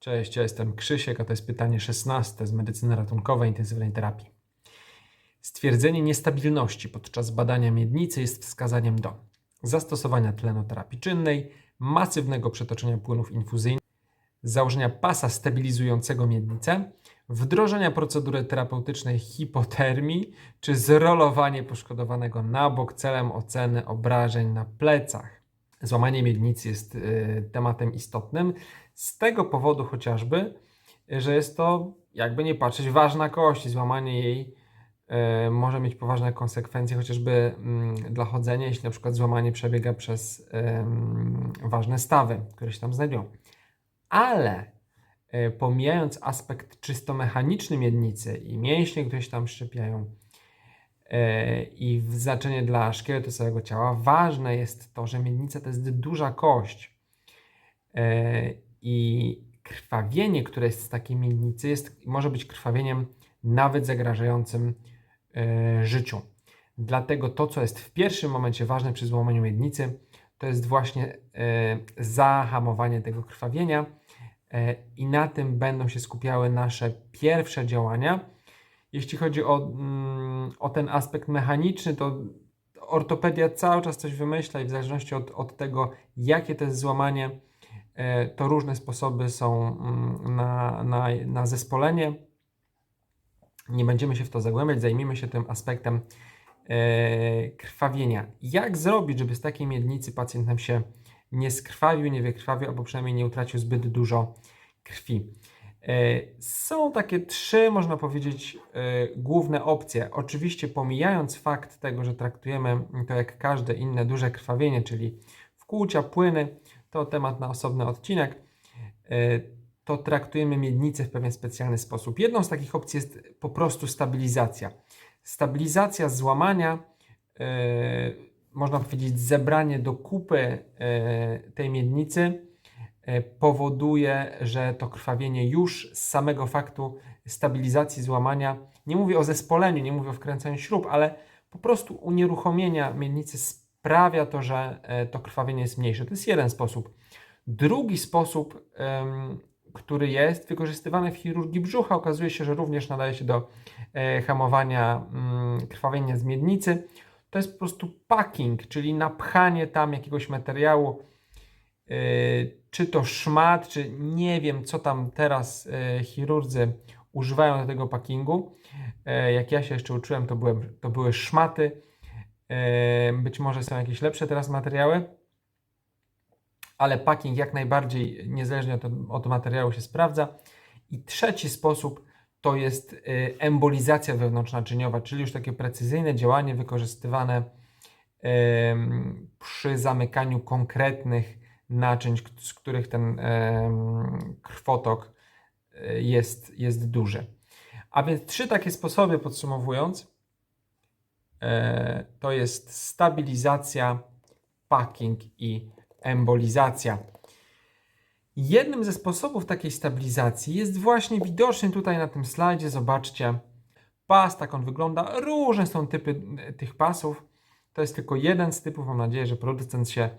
Cześć, ja jestem Krzysiek, a to jest pytanie 16 z medycyny ratunkowej intensywnej terapii. Stwierdzenie niestabilności podczas badania miednicy jest wskazaniem do zastosowania tlenoterapii czynnej, masywnego przetoczenia płynów infuzyjnych, założenia pasa stabilizującego miednicę, wdrożenia procedury terapeutycznej hipotermii czy zrolowanie poszkodowanego na bok celem oceny obrażeń na plecach. Złamanie miednicy jest y, tematem istotnym z tego powodu chociażby, że jest to, jakby nie patrzeć, ważna kość i złamanie jej y, może mieć poważne konsekwencje, chociażby mm, dla chodzenia, jeśli na przykład złamanie przebiega przez ważne stawy, które się tam znajdują. Ale y, pomijając aspekt czysto mechaniczny miednicy i mięśnie, które się tam szczepiają, i w znaczenie dla szkieletu całego ciała, ważne jest to, że miednica to jest duża kość. E, I krwawienie, które jest z takiej miednicy, jest, może być krwawieniem nawet zagrażającym e, życiu. Dlatego to, co jest w pierwszym momencie ważne przy złamaniu miednicy, to jest właśnie e, zahamowanie tego krwawienia e, i na tym będą się skupiały nasze pierwsze działania. Jeśli chodzi o, mm, o ten aspekt mechaniczny, to ortopedia cały czas coś wymyśla i w zależności od, od tego, jakie to jest złamanie, e, to różne sposoby są mm, na, na, na zespolenie. Nie będziemy się w to zagłębiać, zajmiemy się tym aspektem e, krwawienia. Jak zrobić, żeby z takiej miednicy pacjent nam się nie skrwawił, nie wykrwawił, albo przynajmniej nie utracił zbyt dużo krwi? E, Są takie trzy, można powiedzieć, e, główne opcje. Oczywiście pomijając fakt tego, że traktujemy to jak każde inne duże krwawienie, czyli wkłucia, płyny, to temat na osobny odcinek, e, to traktujemy miednicę w pewien specjalny sposób. Jedną z takich opcji jest po prostu stabilizacja. Stabilizacja złamania, można powiedzieć zebranie do kupy tej miednicy, powoduje, że to krwawienie już z samego faktu stabilizacji złamania, nie mówię o zespoleniu, nie mówię o wkręcaniu śrub, ale po prostu unieruchomienia miednicy sprawia to, że e, to krwawienie jest mniejsze. To jest jeden sposób. Drugi sposób, który jest wykorzystywany w chirurgii brzucha, okazuje się, że również nadaje się do e, hamowania mm, krwawienia z miednicy. To jest po prostu packing, czyli napchanie tam jakiegoś materiału, e, czy to szmat, czy nie wiem, co tam teraz e, chirurdzy używają do tego packingu. E, Jak ja się jeszcze uczyłem, to, byłem, to były szmaty. Być może są jakieś lepsze teraz materiały, ale packing jak najbardziej, niezależnie od, od materiału, się sprawdza. I trzeci sposób to jest y, embolizacja wewnątrznaczyniowa, czyli już takie precyzyjne działanie wykorzystywane przy zamykaniu konkretnych naczyń, z których ten krwotok y, jest, jest duży. A więc trzy takie sposoby podsumowując, e, to jest stabilizacja, packing i embolizacja. Jednym ze sposobów takiej stabilizacji jest właśnie widoczny tutaj na tym slajdzie. Zobaczcie, pas, tak on wygląda. Różne są typy e, tych pasów. To jest tylko jeden z typów. Mam nadzieję, że producent się, e,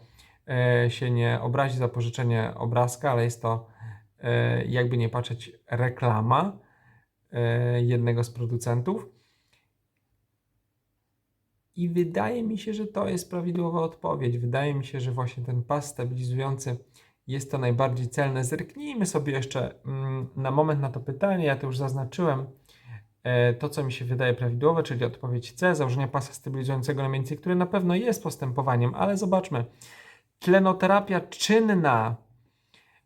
się nie obrazi za pożyczenie obrazka, ale jest to, e, jakby nie patrzeć, reklama e, jednego z producentów. I wydaje mi się, że to jest prawidłowa odpowiedź. Wydaje mi się, że właśnie ten pas stabilizujący jest to najbardziej celne. Zerknijmy sobie jeszcze mm, na moment na to pytanie. Ja to już zaznaczyłem. E, To, co mi się wydaje prawidłowe, czyli odpowiedź C, założenie pasa stabilizującego na miednicy, które na pewno jest postępowaniem, ale zobaczmy. Tlenoterapia czynna,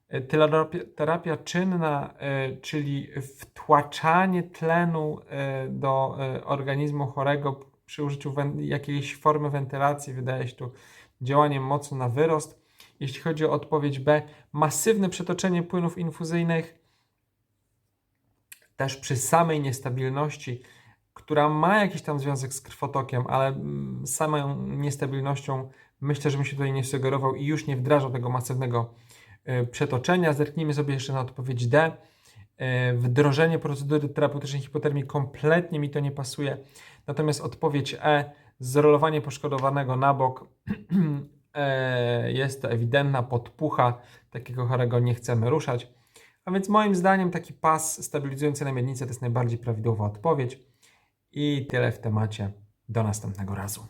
e, terapia czynna, e, czyli wtłaczanie tlenu e, do organizmu chorego przy użyciu jakiejś formy wentylacji, wydaje się tu działaniem mocno na wyrost. Jeśli chodzi o odpowiedź B, masywne przetoczenie płynów infuzyjnych, też przy samej niestabilności, która ma jakiś tam związek z krwotokiem, ale mm, samą niestabilnością myślę, że bym się tutaj nie sugerował i już nie wdrażał tego masywnego y, przetoczenia. Zerknijmy sobie jeszcze na odpowiedź D. Y, Wdrożenie procedury terapeutycznej hipotermii kompletnie mi to nie pasuje. Natomiast odpowiedź E, zrolowanie poszkodowanego na bok, e, jest to ewidentna podpucha, takiego chorego nie chcemy ruszać. A więc moim zdaniem taki pas stabilizujący na miednicę to jest najbardziej prawidłowa odpowiedź. I tyle w temacie. Do następnego razu.